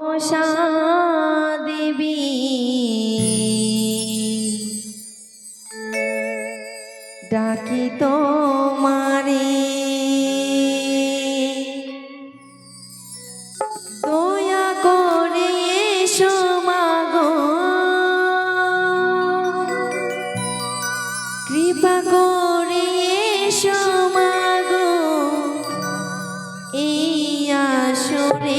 মনসা দেবী ডাকি তোমারে। দয়া করে এসো মাগো। কৃপা করে এসো এই আসরে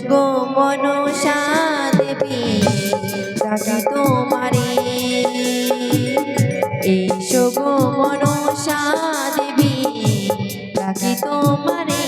গো মনসা দেবী ডাকি তোমারে। এসো গো মনসা দেবী ডাকি তোমারে।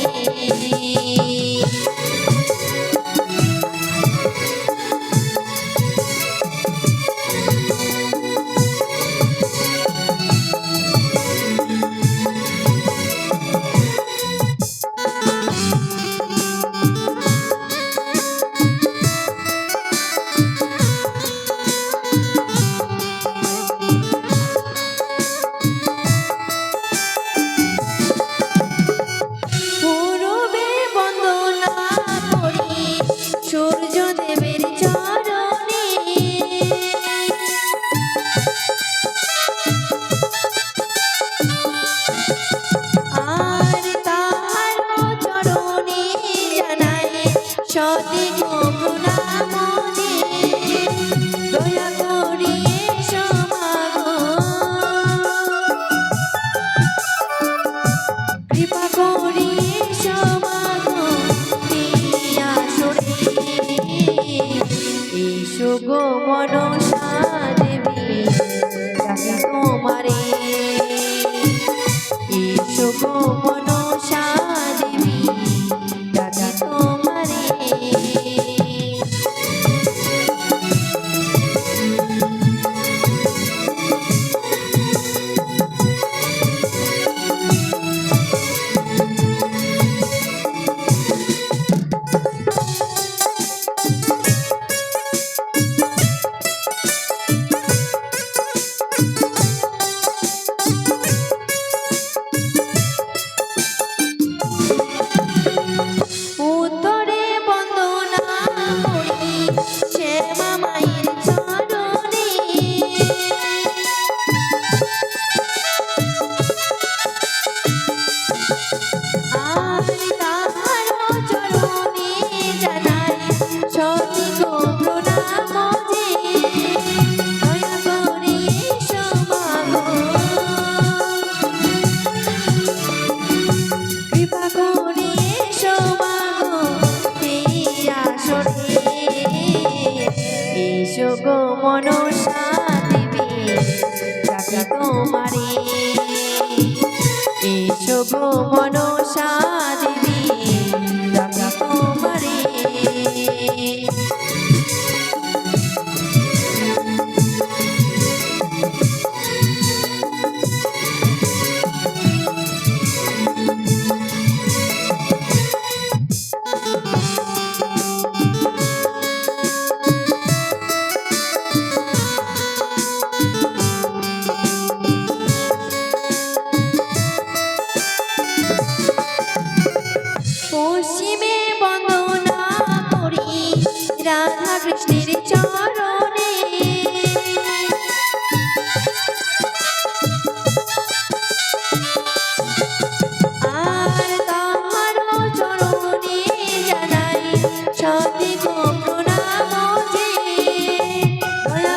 সতী গো প্রণামনে দয়া করি এসো মাগো কৃপা করি সমাগো এই আসরে। এসো গো মনসা এসো গো মনসা দেবী তোমারে। এসো গো মনসা রাধা কৃষ্ণের চরণে। আর তাহার চরণে জানাই সতী গোপনা মজে দয়া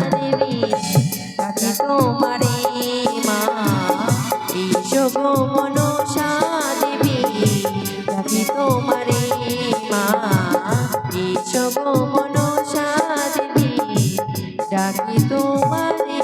তোমারে মা, এসো গো মনসা দেবী যাবি তোমারে মা, এসো গো মনসা দেবী ডাকি তোমারে।